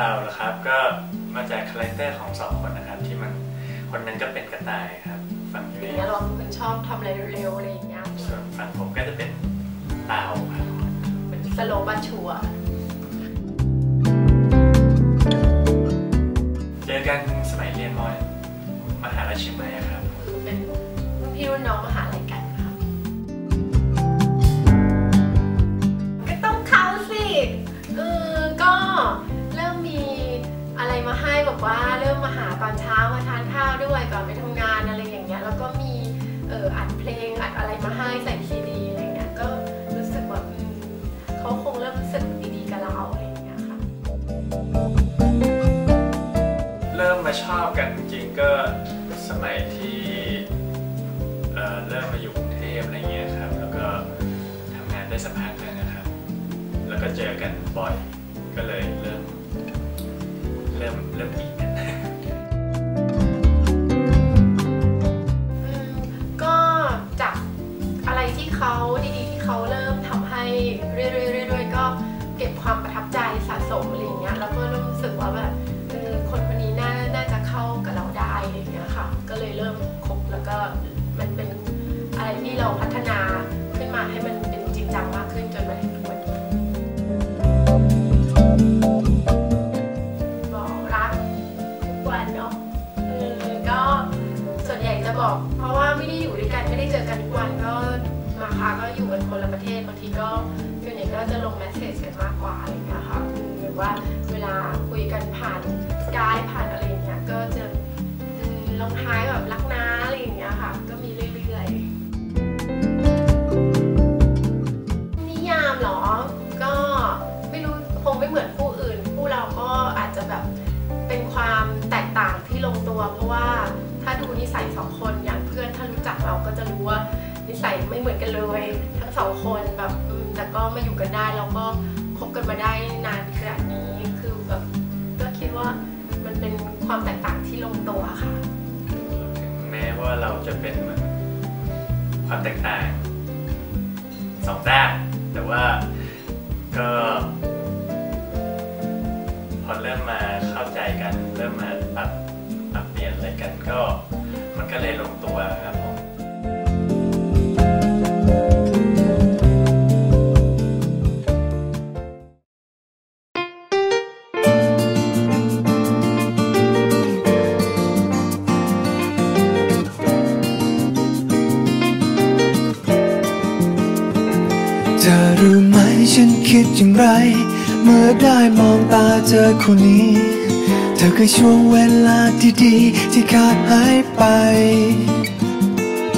เต่าเหรอครับ ก็มาจากคาแรคเตอร์ของสองคนนะครับ ที่มันคนนั้นก็เป็นกระต่ายครับฝั่งอยุ้ย่ายงเงี้ยเราเป็นคนชอบทำอะไรเร็วๆอะไรอย่างเงี้ยส่วนฝั่งผมก็จะเป็นเต่าครับเหมือนสโลบันชัวร์เจอกันสมัยเรียนมมหาลัยเชียงใหม่อะครับคือเป็นรุ่นพี่รุ่นน้องมหา มาหาตอนเช้ามาทานข้าวด้วยก่อนไปทำงานอะไรอย่างเงี้ยแล้วก็มีเอออัดเพลงอัดอะไรมาให้ใส่ซีดีอะไรเงี้ยก็รู้สึกว่าเขาคงเริ่มรู้สึกดีๆกับเราอะไรเงี้ยค่ะเริ่มมาชอบกันจริงๆก็สมัยที่เอ่อเริ่มมาอยู่กรุงเทพอะไรเงี้ยครับแล้วก็ทำงานได้สักพักหนึงนะครับ แล้วก็เจอกันบ่อยก็เลยเริ่มเริ่มเริ่มอี แล้วก็มันเป็นอะไรที่เราพัฒนาขึ้นมาให้มันเป็นจริงจังมากขึ้นจนมาถึงทุกวันนี้บอกรักทุกวันเนาะเออก็ส่วนใหญ่จะบอก เพราะว่าไม่ได้อยู่ด้วยกันไม่ได้เจอกันทุกวันก็มาค่ะก็อยู่กันคนละประเทศบางทีก็ส่วนใหญ่ก็จะลงแมสเซจกันมากกว่าอะไรเงี้ยค่ะหรือว่าเวลาคุยกันผ่านสกายผ่านอะไรเงี้ยก็จะลงท้ายแบบรัก สองคนแบบแต่ก็มาอยู่กันได้แล้วก็คบกันมาได้นานขนาดนี้คือแบบก็คิดว่ามันเป็นความแตกต่างที่ลงตัวค่ะ แม้ว่าเราจะเป็นเหมือนความแตกต่างสองด้านแต่ว่าก็พอเริ่มมา คิดอย่างไร เมื่อได้มองตาเธอคนนี้ เธอคือช่วงเวลาที่ดีที่ขาดหายไป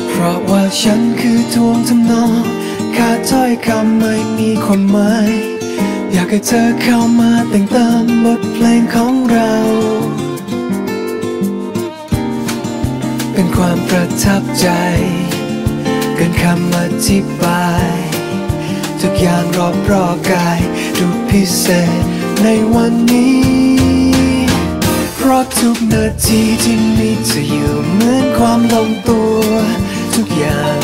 เพราะว่าฉันคือทวงทำนองขาดถ้อยคำไม่มีความหมาย อยากให้เธอเข้ามาแต่งเติมบทเพลงของเรา เป็นความประทับใจ เกินคำอธิบาย ทุกอย่างรอบรอบกาย ดูพิเศษในวันนี้ เพราะทุกนาทีที่มีเธออยู่เหมือนความลงตัว ทุกอย่าง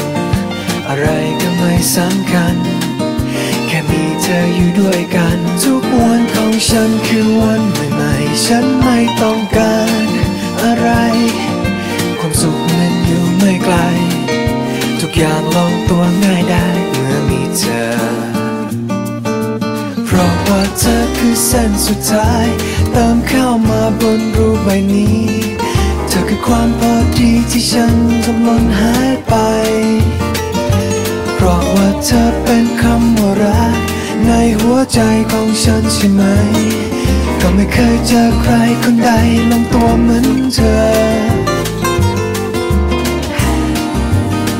อะไรก็ไม่สำคัญ แค่มีเธออยู่ด้วยกัน ทุกวันของฉันคือวันใหม่ๆ ฉันไม่ต้องการอะไร ความสุขนั้นอยู่ไม่ไกล ทุกอย่างลงตัวง่ายได้ ส้นสุดท้ายเติมเข้ามาบนรูปใบนี้ เธอคือความพอดีที่ฉันทำหล่นหายไป เพราะว่าเธอเป็นคำว่ารัก ในหัวใจของฉันใช่ไหม ก็ไม่เคยเจอใครคนใดลงตัวเหมือนเธอ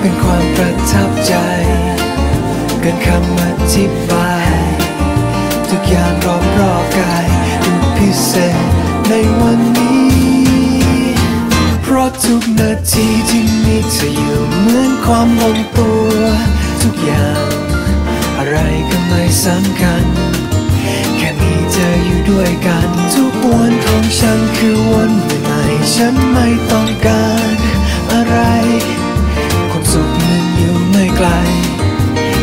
เป็นความประทับใจ เกินคำอธิบาย ทุกอย่างรอบ รอบกายดูพิเศษในวันนี้ เพราะทุกนาทีที่มีเธออยู่เหมือนความลงตัว ทุกอย่าง อะไรก็ไม่สำคัญ แค่มีเธออยู่ด้วยกัน ทุกวันของฉันคือวันใหม่ฉันไม่ต้องการอะไรความสุขนั้นอยู่ไม่ไกล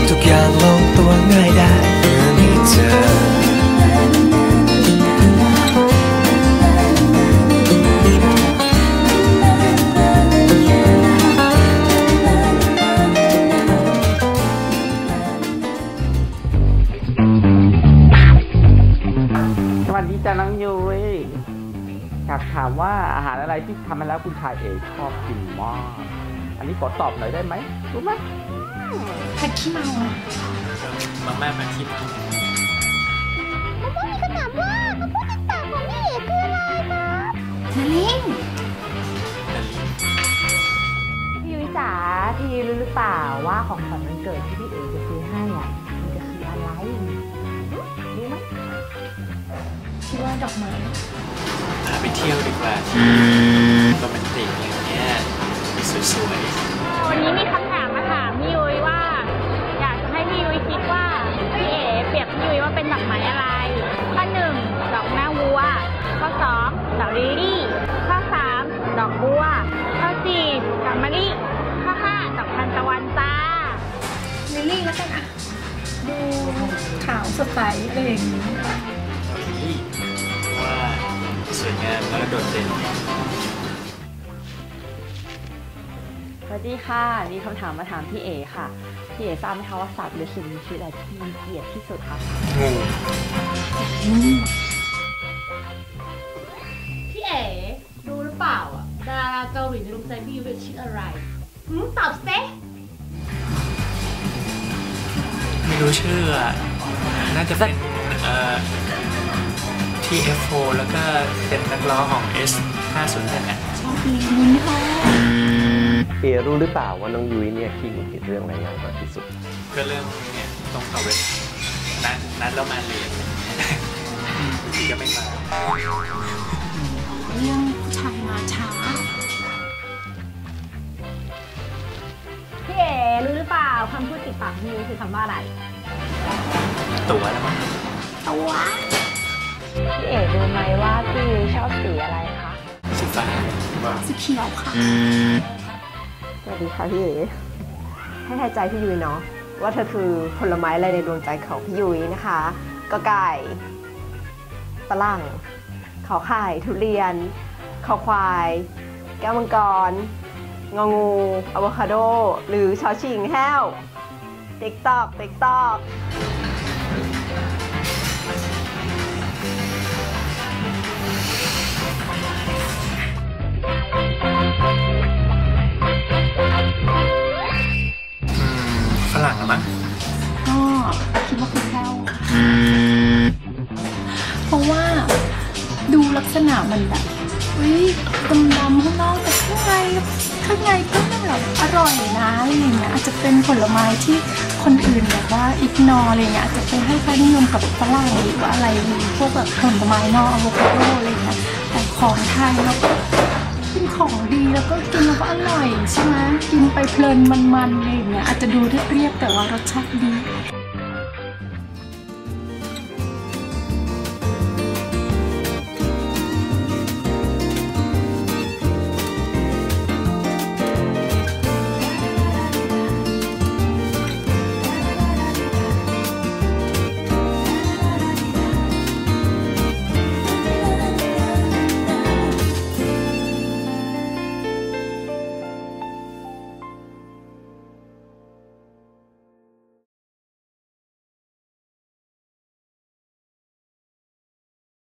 ทุกอย่างลงตัวง่ายได้เมื่อมีเธอำมาแล้วคุณชายเอกชอบกินมาก อันนี้ขอตอบหน่อยได้ไหมรู้ไหมผัดขี้เมามาม่ามาที่มามีคำถามว่าคำพูดต่างๆของพี่เอกคืออะไรครับนาลิงพี่ยุ้ยจ๋าพี่ยุ้ยรู้หรือเปล่าว่าของขวัญวันเกิดที่พี่เอ๋จะซื้อให้อะมันจะคืออะไรรู้ไหมคิดว่าดอกไม้พาไปเที่ยวดีกว่าที่ โรแมนติกอย่างเงี้ยสวยๆ วันนี้มีคำถามมาถามพี่ยุ้ยว่า อยากจะให้พี่ยุ้ยคิดว่าพี่เอ๋เปรียบพี่ยุ้ยว่าเป็นดอกไม้อะไร ข้อหนึ่งดอกหน้าวัว ข้อสองดอกลิลลี่ ข้อสามดอกบัว ข้อสี่ดอกมะลิ ข้อห้าดอกทานตะวันจ้าลิลลี่แล้วกันอะดูขาวสดใสอะไรอย่างนี้ๆลิลลี่ว่าสวยงามแล้วก็โดดเด่น วัสดีค่ะ มีคำถามมาถามพี่เอ๋ค่ะ พี่เอ๋ทราบไหมคะว่าสัตว์หรือสิ่งมีชีวิตอะไรที่มีเกียรติที่สุดคะงูพี่เอ๋รู้หรือเปล่าอะดาราเกาหลีในดวงใจพี่ยุ้ยเป็นชื่ออะไรหืมตอบเซไม่รู้ชื่ออะน่าจะเป็นเอ่อ TF4 แล้วก็เป็นนักร้องของ S501 อะ เอรู้หรือเปล่าว่าน้องยุ้ยเนี่ยขี้หงุดหงิดเรื่องอะไรอย่างมากที่สุด ก็เรื่องเนี่ยต้องเอาเวทนัดนัดแล้วมาเรียนบางทีก็ไม่มาเรื่องผู้ชายมาช้า พี่เอรู้หรือเปล่าคำพูดติดปากพี่ยุ้ยคือคำว่าอะไร ตัวแล้วมั้งพี่เอ๋รู้ไหมว่าพี่ยุ้ยชอบสีอะไรคะสีฟ้าสีเขียวค่ะ สวัสดีค่ะพี่ยุ้ยให้ทายใจพี่ยุ้ยเนาะว่าเธอคือผลไม้อะไรในดวงใจของพี่ยุ้ยนะคะก็ไก่ฝรั่งขอไข่ทุเรียนขอควาย แก้วมังกรงองูอะโวคาโด หรือชอชิงแห้วติ๊กตอกติ๊กตอก ฝรั่งละมั้งก็คิดว่าคือแค่วเพราะว่าดูลักษณะมันแบบเฮ้ยดำๆข้างนอกแต่ข้างในข้างในก็แบบอร่อยนะอะไรอย่างเงี้ยอาจจะเป็นผลไม้ที่คนอื่นแบบว่าอิกนออะไรเงี้ยอาจจะไปให้ค่านิยมกับฝรั่งหรือว่าอะไรพวกแบบผลไม้นอกอะโวคาโดอะไรเงี้ยแต่ของไทยเราก็เป็น ของดีแล้วก็กินแล้วก็อร่อยใช่ไหมกินไปเพลินมันๆอะไรอย่างเงี้ยอาจจะดูเรียบๆแต่ว่ารสชาติดี